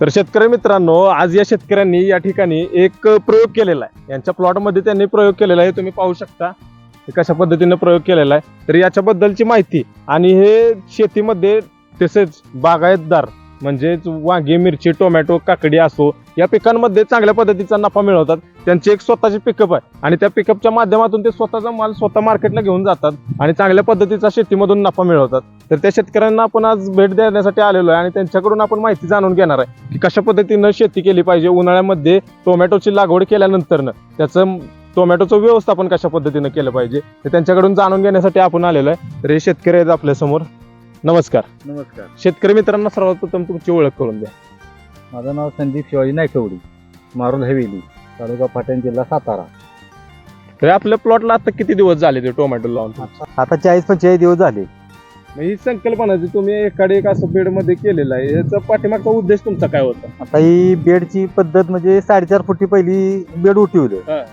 तर शेतकरी मित्रांनो आज या शेतकऱ्यांनी या ठिकाणी एक प्रयोग केलेला आहे. यांच्या प्लॉटमध्ये त्यांनी प्रयोग केलेला आहे तुम्ही पाहू शकता. कशा पद्धतीने प्रयोग केलेला आहे? तर याच्याबद्दलची माहिती आणि हे शेतीमध्ये तसेच बागायतदार म्हणजेच वांगी मिरची टोमॅटो काकडी असो या पिकांमध्ये चांगल्या पद्धतीचा नफा मिळवतात. त्यांची एक स्वतःची पिकअप आहे. आणि त्या पिकअपच्या माध्यमातून ते स्वतःचा माल स्वतः मार्केटला घेऊन जातात आणि चांगल्या पद्धतीचा शेतीमधून नफा मिळवतात. तर त्या शेतकऱ्यांना आपण आज भेट देण्यासाठी आलेलो आहे आणि त्यांच्याकडून आपण माहिती जाणून घेणार आहे की कशा पद्धतीनं शेती केली पाहिजे. उन्हाळ्यामध्ये टोमॅटोची लागवड केल्यानंतरनं त्याचं टोमॅटोचं व्यवस्थापन कशा पद्धतीनं केलं पाहिजे हे त्यांच्याकडून जाणून घेण्यासाठी आपण आलेलो आहे. तर हे शेतकरी आहेत आपल्यासमोर. नमस्कार. नमस्कार. शेतकरी मित्रांना सर्वप्रथम तुमची ओळख करून द्या. माझं नाव संदीप शिवाजी नायकवडी मारुल हवेली तालुका पाटण जिल्हा सातारा. तर आपल्या प्लॉटला आता किती दिवस झाले ते टोमॅटो लावून? आता चाळीस पंचेचाळीस दिवस झाले. मग ही संकल्पना जी तुम्ही एकाडे एक असं बेडमध्ये केलेलं आहे याचा पाठीमागचा उद्देश तुमचा काय होता? आता ही बेडची पद्धत म्हणजे साडेचार फुटी पहिली बेड उठवलं. हा.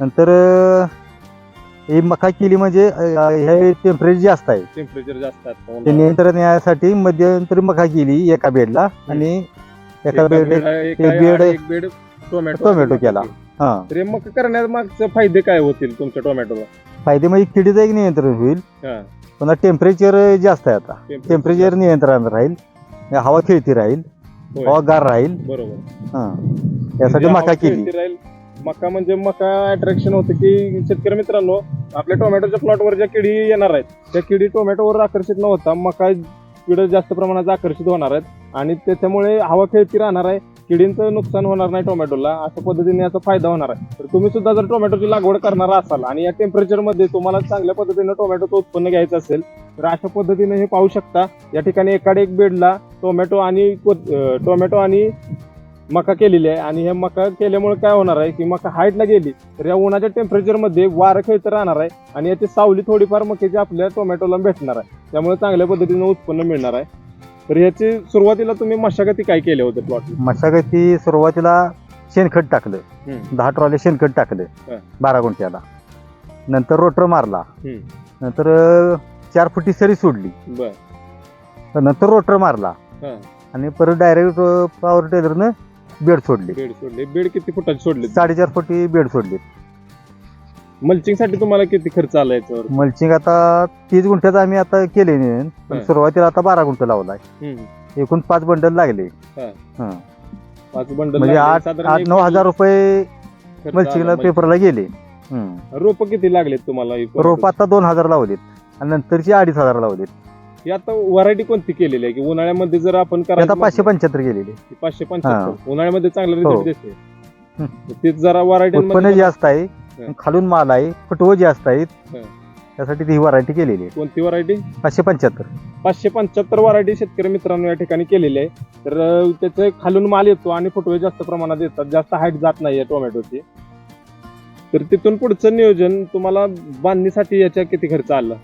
नंतर अं, ही मका केली म्हणजे हे टेम्परेचर जास्त आहे. टेम्परेचर जास्त ते असतं. नियंत्रण यासाठी मध्यंतरी मका केली एका बेडला आणि एका बेड बेड- एका एक बेड- एक बेड टोमॅटो टोमॅटो केला. हा. तर हे मग करण्यामागचे फायदे काय होतील तुमच्या टोमॅटोला फायदे म्हणजे किडीचं एक नियंत्रण होईल. हा. पुन्हा टेम्परेचर जास्त आहे आता. टेम्परेचर नियंत्रण राहील. हवा खेळती राहील. होय. हवा गार राहील. बरोबर. हा. यासाठी म्हणजे मका हवा केली. खेळती राहील. मका म्हणजे मका अट्रॅक्शन होतं की शेतकरी मित्रांनो आपल्या टोमॅटोच्या प्लॉटवर ज्या किडी येणार आहेत त्या किडी टोमॅटोवर आकर्षित न होता मका किड जास्त प्रमाणात आकर्षित होणार आहेत. आणि त्याच्यामुळे हवा खेळती राहणार आहे किडींचं नुकसान होणार नाही टोमॅटोला अशा पद्धतीने याचा फायदा होणार आहे. तर तुम्ही सुद्धा जर टोमॅटोची लागवड करणार असाल आणि या टेम्परेचरमध्ये तुम्हाला चांगल्या पद्धतीने टोमॅटोचं उत्पन्न घ्यायचं असेल तर अशा पद्धतीने हे पाहू शकता. या ठिकाणी एकाडे एक बेडला टोमॅटो आणि टोमॅटो आणि मका केलेली आहे आणि हे मका केल्यामुळे काय होणार आहे की मका हाईटला गेली तर या उन्हाच्या टेम्परेचरमध्ये वारं खेळतं राहणार आहे आणि याची सावली थोडीफार मक्याची आपल्या टोमॅटोला भेटणार आहे. त्यामुळे चांगल्या पद्धतीनं उत्पन्न मिळणार आहे. तर याची सुरुवातीला तुम्ही मशागती काय केले होते प्लॉट मशागती सुरुवातीला शेणखत टाकलं. दहा ट्रॉले शेणखत टाकलं. बारा गुंठ्याला. नंतर रोटर मारला. नंतर चार फुटी सरी सोडली. नंतर रोटर मारला. आणि परत डायरेक्ट पॉवर टेलरनं बेड सोडली बेड सोडले बेड किती फुटाचे सोडले साडेचार फुटी बेड सोडली मल्चिंगसाठी तुम्हाला किती खर्च आला याच्यावर मल्चिंग आता तीस गुंठ्याचं आम्ही आता केले नाही पण हा. सुरुवातीला आता बारा गुंठ लावलाय हम्म. एकूण पाच बंडल लागले हा. हा. पाच बंडल म्हणजे लागले. आठ आठ नऊ हजार रुपये मल्चिंगला. पेपरला गेले. रोप किती लागलेत तुम्हाला रोप आता दोन हजार लावलीत आणि नंतरची अडीच हजार लावलीत ही आता व्हरायटी कोणती केलेली आहे? की उन्हाळ्यामध्ये जर आपण करायचं पाचशे म्हटलं- पंच्याहत्तर गेलेले ती पाचशे पंच्याहत्तर. उन्हाळ्यामध्ये चांगला हो. रिझल्ट देते ते जरा उत्पन्न व्हरायटी जास्त आहे हा. खालून माल आहे फुटवं जास्त आहेत हा. त्यासाठी ती व्हरायटी केलेली आहे. कोणती व्हरायटी पाचशे पंच्याहत्तर. पाचशे पंच्याहत्तर व्हरायटी शेतकरी मित्रांनो या ठिकाणी केलेली आहे. तर अं, त्याचे खालून माल येतो आणि फुटवे जास्त प्रमाणात येतात. जास्त हाईट जात नाहीये टोमॅटोची. तर तिथून पुढचं नियोजन तुम्हाला बांधणीसाठी याच्या किती खर्च आला?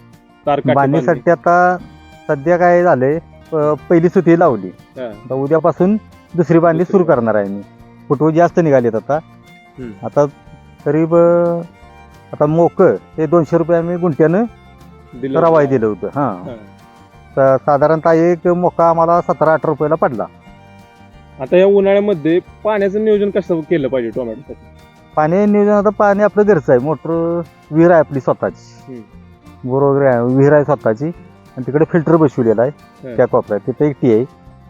तार काठी बांधणी. बांधणीसाठी आता सध्या काय झालंय पहिली सुती लावली. हा. आता उद्यापासून दुसरी बांधणी सुरू करणार आहे मी. फुटवं जास्त निघालेत आता. हम्म. आता तरी ब- आता मोक हे दोनशे रुपये आम्ही गुंठ्यानं दिलं रवाय. दिलं होतं हा. हा. सा- साधारणतः एक मोका आम्हाला सतरा अठरा रुपयाला पडला. आता या उन्हाळ्यामध्ये पाण्याचं नियोजन कसं केलं पाहिजे टोमॅटोसाठी? पाणी नियोजन आता पाणी आपलं घरचं आहे. मोटर विहीर आहे आपली स्वतःची. बोर वगैरे आहे विहीर आहे स्वतःची. आणि तिकडे फिल्टर बसवलेला आहे. त्या कोपऱ्यात तिथे एक टी आहे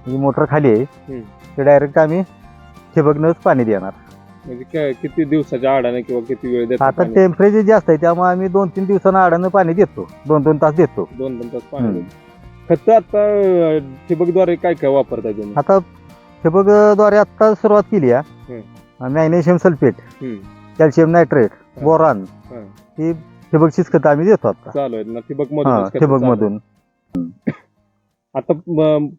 ही मोटर खाली आहे हं. ते डायरेक्ट आम्ही ठिबकनंच पाणी देणार म्हणजे काय- किती दिवसाच्या आडाने किंवा किती वेळ देतात आता पाणी? टेम्परेचर जास्त आहे त्यामुळे आम्ही दोन तीन दिवसांना आडानं पाणी देतो दोन दोन तास देतो दोन दोन तास पाणी हम्म. देतात. खत आता अं, ठिबकद्वारे काय काय वापरताय तुम्ही आता ठिबकद्वारे आता सुरुवात केली. आहे मॅग्नेशियम सल्फेट हम्म. Calcium nitrate. बोरान हं. ही ठिबकचीच खतं आम्ही देतो आता. चालू आहेत ना ठिबक हा मधून ठिबक मधून. आता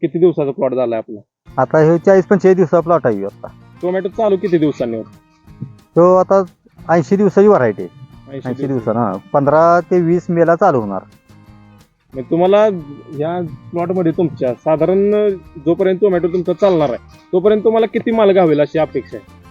किती दिवसाचा प्लॉट झालाय आपला? आता हे चाळीस पंचेचाळीस दिवसा प्लॉट आहे ह्यो आता. टोमॅटो चालू किती दिवसांनी होतो? तो आता ऐंशी दिवसाची व्हरायटी आहे. ऐंशी ऐंशी दिवस. दिवसानं हा. पंधरा ते वीस मेला चालू होणार. तुम्हाला या प्लॉटमध्ये तुमच्या साधारण जोपर्यंत टोमॅटो तुमचा चालणार आहे तोपर्यंत तुम्हाला किती माल घावेल अशी अपेक्षा आहे?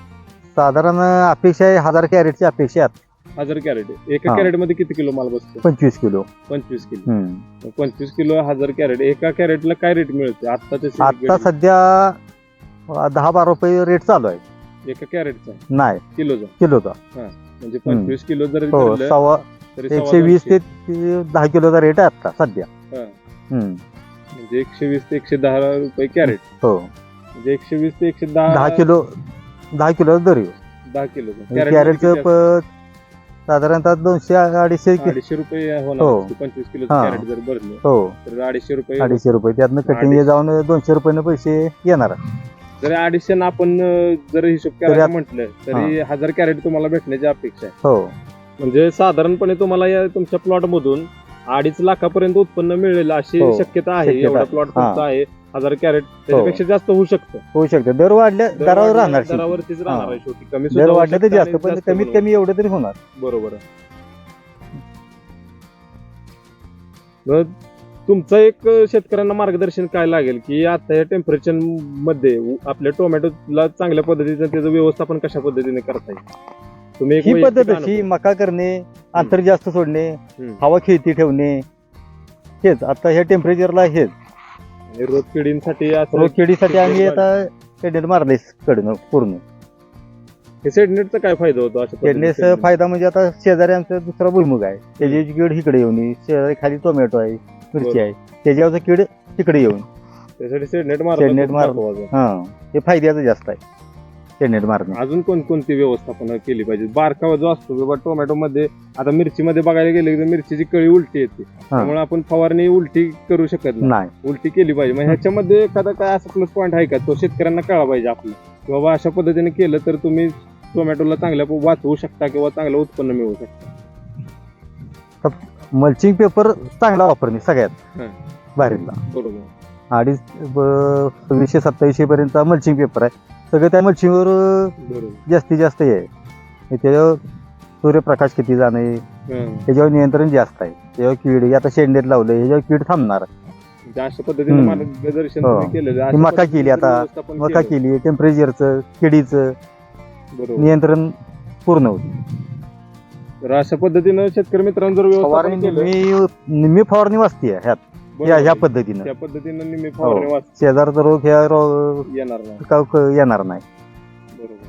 साधारण अपेक्षा आहे हजार कॅरेटची अपेक्षा आहे हजार कॅरेट एका हा. कॅरेटमध्ये किती किलो माल बसतो? पंचवीस किलो. पंचवीस किलो. हम्म. मग पंचवीस किलो हजार कॅरेट. एका कॅरेटला काय रेट मिळते आत्ताच्या आता सध्या दहा बारा रुपये रेट चालू आहे. एका कॅरेटचा नाही. किलोचा? किलोचा. म्हणजे पंचवीस किलो जर हो धरलं सव्वा तरी सव्वा एकशे वीस दोनशे. ते ते दहा किलोचा रेट आहे आता सध्या. हा. हम्म. म्हणजे एकशे वीस ते एकशे दहा रुपये कॅरेट. हो. म्हणजे एकशे वीस ते एकशे दहा दहा किलो दहा किलोचा दर दहा किलो. कॅरेटचं प- साधारणतः दोनशे अडीचशे कि- अडीचशे रुपये हो. होणार. पंचवीस किलो हा. कॅरेट जर भरलं हो तर अडीचशे रुपये अडीचशे रुपये त्यातनं कटिंग अडीचशे. जाऊन दोनशे रुपयानं पैसे येणार जर अडीचशे ना आपण अं, जर हिशोब करायला म्हटलं तरी हजार कॅरेट तुम्हाला भेटण्याची अपेक्षा आहे हो म्हणजे साधारणपणे तुम्हाला या तुमच्या प्लॉट मधून अडीच लाखापर्यंत उत्पन्न मिळेल अशी हो. शक्यता आहे शक्यता एवढा. प्लॉट हा. तुमचा आहे हजार कॅरेट त्याच्यापेक्षा जास्त होऊ शकतं होऊ शकते दर वाढल्या दर दरावर राहणार शेती. दरावरतीच राहणार हा. आहे शेवटी कमी दर होऊ वाढलं तर शकतं जास्त आणि पण कमीत कमी एवढं तरी होणार बरोबर आहे मग तुमचं एक शेतकऱ्यांना मार्गदर्शन काय लागेल की आता या टेम्परेचरमध्ये आपल्या टोमॅटोला चांगल्या पद्धतीचं त्याचं व्यवस्थापन कशा पद्धतीने करता येईल तुम्ही ही पद्धत अशी मका करणे अंतर जास्त सोडणे हम्म. हवा खेळती ठेवणे हेच. आता ह्या टेम्परेचरला हेच. रोग किडींसाठी असं रोग किडीसाठी आम्ही आता शेडेड मारले कडनं पूर्ण. हे सेडनेटचा काय फायदा होतो अशा पद्धतीने? फायदा म्हणजे आता शेजारी आमचा दुसरा भुईमुग आहे. त्याची कीड इकडे येऊन येईल. शेजारी खाली टोमॅटो आहे मिरची. आहे त्याच्यावरचं कीड तिकडे येऊन. त्यासाठी सेडनेट मार शेडनेट मार- हा. हे फायद्याचं जास्त आहे. शेडनेट मारणं अजून कोणकोणती व्यवस्थापन केली पाहिजे? बारकावा जो असतो बाबा टोमॅटो मध्ये आता मिरची मध्ये बघायला गेले तर मिरचीची कळी उलटी येते. त्यामुळे आपण फवारणी उलटी करू शकत नाही. उलटी केली पाहिजे. मग ह्याच्यामध्ये एखादा काय असं प्लस पॉईंट आहे का? तो शेतकऱ्यांना कळा पाहिजे आपलं. की बाबा अशा पद्धतीने केलं तर तुम्ही टोमॅटोला चांगल्या वाचवू शकता किंवा चांगलं उत्पन्न मिळवू शकता. मल्चिंग पेपर चांगला वापरणे सगळ्यात. हं. भारीतला बरोबर. अडीच सव्वीसशे सत्तावीसशे पर्यंत मल्चिंग पेपर आहे. सगळं त्या बरोबर जास्तीत जास्त हे आहे हे त्याच्यावर सूर्यप्रकाश किती जाणे हं. त्याच्यावर नियंत्रण जास्त आहे त्याच्यावर कीड आता शेंडेत लावलं ह्याच्यावर कीड थांबणार म्हणजे अशा पद्धतीने हं. मार्गदर्शन. तुम्ही केलेलं आहे. अशा मका पद्धतीने केली आता. व्यवस्थापन मका केलं, केली टेम्परेचरचं किडीचं बरोबर नियंत्रण पूर्ण होतं तर अशा पद्धतीनं शेतकरी मित्रांनो जर व्यवस्थापन फवारणी केलं निम्मी निम्मी फवारणी वाचते ह्यात या ह्या. पद्धतीनं. त्या पद्धतीनं निम्मी फवारणी हो. वाच शेजारचा रोग ह्या रोग येणार नाही. का- क- येणार नाही. बरोबर.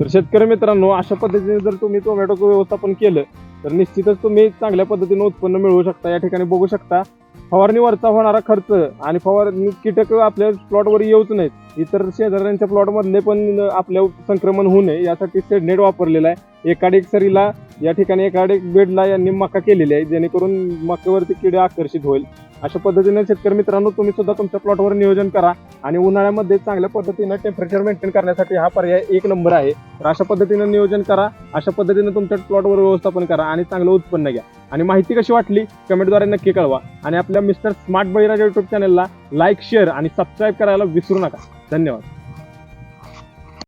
तर शेतकरी मित्रांनो अशा पद्धतीने जर तुम्ही टोमॅटोचं व्यवस्थापन केलं तर निश्चितच तुम्ही चांगल्या पद्धतीने उत्पन्न मिळवू शकता. या ठिकाणी बघू शकता फवारणीवरचा होणारा खर्च आणि फवारणी कीटक आपल्या प्लॉटवर येऊच नाहीत. इतर शेजाऱ्यांच्या प्लॉटमधले पण आपल्या संक्रमण होऊ नये यासाठी सेडनेट वापरलेला आहे. एकाडेक सरीला या ठिकाणी एकाडेक बेडला यांनी मका केलेली आहे जेणेकरून मक्यावरती किडे आकर्षित होईल. अशा पद्धतीने शेतकरी मित्रांनो तुम्ही सुद्धा तुमच्या प्लॉटवर नियोजन करा आणि उन्हाळ्यामध्ये चांगल्या पद्धतीनं टेम्परेचर मेंटेन करण्यासाठी हा पर्याय एक नंबर आहे. तर अशा पद्धतीनं नियोजन करा अशा पद्धतीनं तुमच्या प्लॉटवर व्यवस्थापन करा आणि चांगलं उत्पन्न घ्या. आणि माहिती कशी वाटली कमेंटद्वारे नक्की कळवा. आणि आपल्या मिस्टर स्मार्ट बळीराजा युट्यूब चॅनलला लाईक शेअर आणि सबस्क्राईब करायला विसरू नका. धन्यवाद.